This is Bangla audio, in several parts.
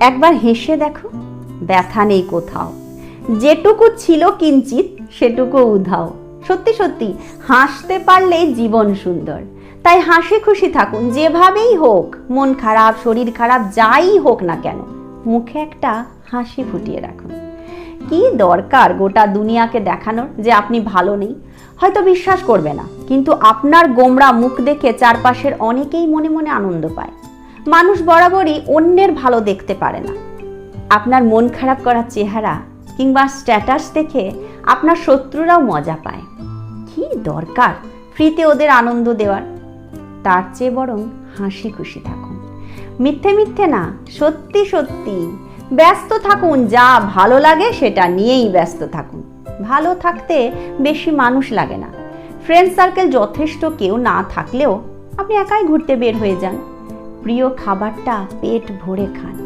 একবার হেসে দেখো, ব্যথা নেই কোথাও। যেটুকু ছিল কিঞ্চিত সেটুকু উধাও। সত্যি সত্যি, হাসতে পারলেই জীবন সুন্দর। তাই হাসি খুশি থাকুন, যেভাবেই হোক, মন খারাপ, শরীর খারাপ, যাই হোক না কেন, মুখে একটা হাসি ফুটিয়ে রাখুন। কি দরকার গোটা দুনিয়াকে দেখানোর যে আপনি ভালো নেই? হয়তো বিশ্বাস করবে না, কিন্তু আপনার গোমরা মুখ দেখে চারপাশের অনেকেই মনে মনে আনন্দ পায়। মানুষ বরাবরই অন্যের ভালো দেখতে পারে না। আপনার মন খারাপ করার চেহারা কিংবা স্ট্যাটাস দেখে আপনার শত্রুরাও মজা পায়। কি দরকার ফ্রিতে ওদের আনন্দ দেওয়ার? তার চেয়ে বরং হাসি খুশি থাকুন। মিথ্যে মিথ্যে না, সত্যি সত্যি। ব্যস্ত থাকুন, যা ভালো লাগে সেটা নিয়েই ব্যস্ত থাকুন। ভালো থাকতে বেশি মানুষ লাগে না। ফ্রেন্ড সার্কেল যথেষ্ট কেউ না থাকলেও আপনি একাই ঘুরতে বের হয়ে যান। প্রিয় খাবারটা পেট ভরে খান।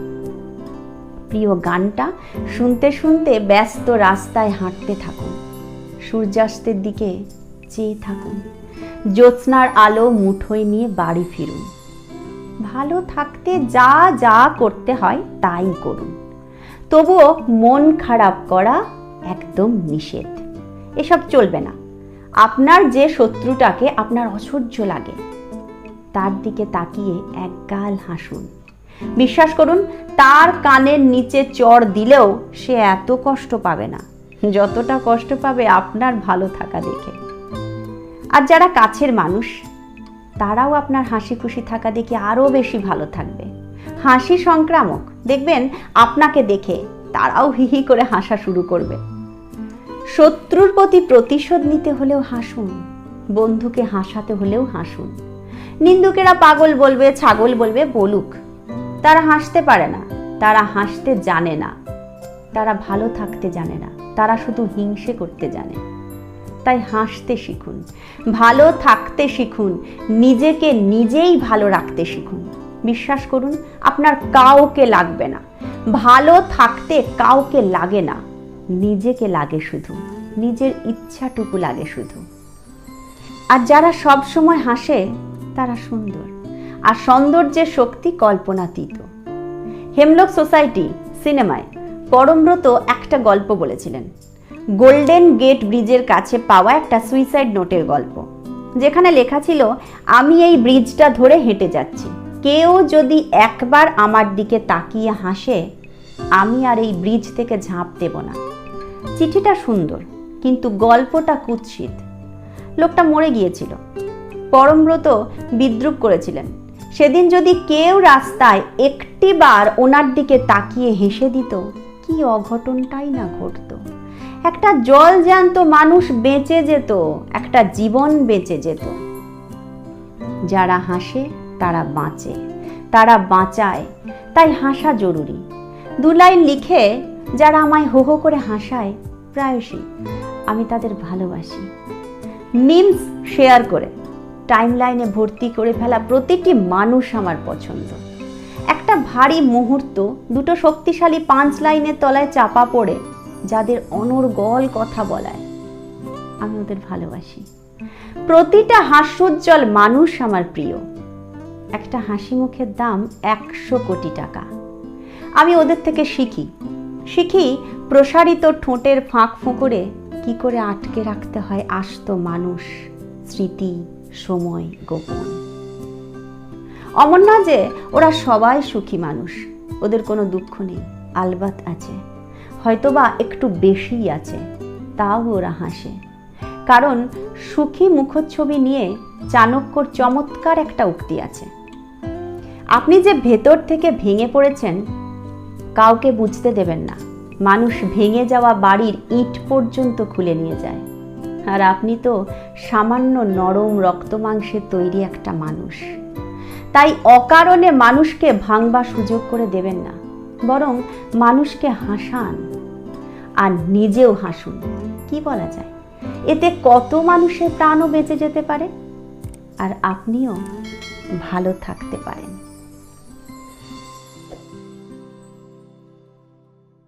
প্রিয় গানটা শুনতে শুনতে ব্যস্ত রাস্তায় হাঁটতে থাকুন। সূর্যাস্তের দিকে চেয়ে থাকুন। জ্যোৎস্নার আলো মুঠোয় নিয়ে বাড়ি ফিরুন। ভালো থাকতে যা যা করতে হয় তাই করুন। তবুও মন খারাপ করা একদম নিষেধ। এসব চলবে না। আপনার যে শত্রুটাকে আপনার অসহ্য লাগে তার দিকে তাকিয়ে একগাল হাসুন। বিশ্বাস করুন, তার কানের নিচে চড় দিলেও সে এত কষ্ট পাবে না। যতটা কষ্ট পাবে আপনার ভালো থাকা দেখে। আর যারা কাছের মানুষ, তারাও আপনার হাসি খুশি থাকা দেখে আরও বেশি ভালো থাকবে। হাসি সংক্রামক, দেখবেন, আপনাকে দেখে তারাও হিহি করে হাসা শুরু করবে। শত্রুর প্রতি প্রতিশোধ নিতে হলেও হাসুন। বন্ধুকে হাসাতে হলেও হাসুন। নিন্দুকেরা পাগল বলবে, ছাগল বলবে, বলুক। তারা হাসতে পারে না, তারা হাসতে জানে না। তারা ভালো থাকতে জানে না, তারা শুধু হিংসে করতে জানে। তাই হাসতে শিখুন, ভালো থাকতে শিখুন, নিজেকে নিজেই ভালো রাখতে শিখুন। বিশ্বাস করুন, আপনার কাউকে লাগবে না। ভালো থাকতে কাউকে লাগে না, নিজেকে লাগে শুধু, নিজের ইচ্ছাটুকু লাগে শুধু। আর যারা সব সময় হাসে তারা সুন্দর। আর সৌন্দর্যের শক্তি কল্পনাতীত। হেমলক সোসাইটি সিনেমায় পরমব্রত একটা গল্প বলেছিলেন। গোল্ডেন গেট ব্রিজের কাছে পাওয়া একটা সুইসাইড নোটের গল্প, যেখানে লেখা ছিল, আমি এই ব্রিজটা ধরে হেঁটে যাচ্ছি। কেউ যদি একবার আমার দিকে তাকিয়ে হাসে, আমি আর এই ব্রিজ থেকে ঝাঁপ দেব না। চিঠিটা সুন্দর, কিন্তু গল্পটা কুৎসিত। লোকটা মরে গিয়েছিল। পরমব্রত বিদ্রুপ করেছিলেন। সেদিন যদি কেউ রাস্তায় একটিবার ওনার দিকে তাকিয়ে হেসে দিত, কি অঘটনটাই না ঘটতো। একটা জল জ্যান্ত মানুষ বেঁচে যেত, একটা জীবন বেঁচে যেত। যারা হাসে, তারা বাঁচে। তারা বাঁচায়, তাই হাসা জরুরি। দু লাইন লিখে, যারা আমায় হো হো করে হাসায়, প্রায়শই আমি তাদের ভালোবাসি। মিমস শেয়ার করে। টাইম লাইনে ভর্তি করে ফেলা প্রতিটি মানুষ আমার পছন্দ। একটা ভারী মুহূর্ত, দুটো শক্তিশালী পাঁচ লাইনের তলায় চাপা পড়ে, যাদের অনর্গল কথা বলায়। আমি ওদের ভালোবাসি। প্রতিটা হাস্যোজ্জ্বল মানুষ আমার প্রিয়। একটা হাসি মুখের দাম একশো কোটি টাকা। আমি ওদের থেকে শিখি। শিখি প্রসারিত ঠোঁটের ফাঁক ফোঁকরে কি করে আটকে রাখতে হয় আস্ত মানুষ, স্মৃতি সময় গোপন। অমর না যে ওরা সবাই সুখী মানুষ, ওদের কোনো দুঃখ নেই, আলবাত আছে। হয়তোবা একটু বেশিই আছে, তাও ওরা হাসে। কারণ সুখী মুখচ্ছবি নিয়ে চাণক্যর চমৎকার একটা উক্তি আছে। আপনি যে ভেতর থেকে ভেঙে পড়েছেন, কাউকে বুঝতে দেবেন না। মানুষ ভেঙে যাওয়া বাড়ির ইট পর্যন্ত খুলে নিয়ে যায়। আর আপনি তো সামান্য নরম রক্তমাংসের তৈরি একটা মানুষ। তাই অকারণে মানুষকে ভাঙবার সুযোগ করে দেবেন না, বরং মানুষকে হাসান আর নিজেও হাসুন। কি বলা যায়? এতে কত মানুষের প্রাণও বেঁচে যেতে পারে? আর আপনিও ভালো থাকতে পারেন।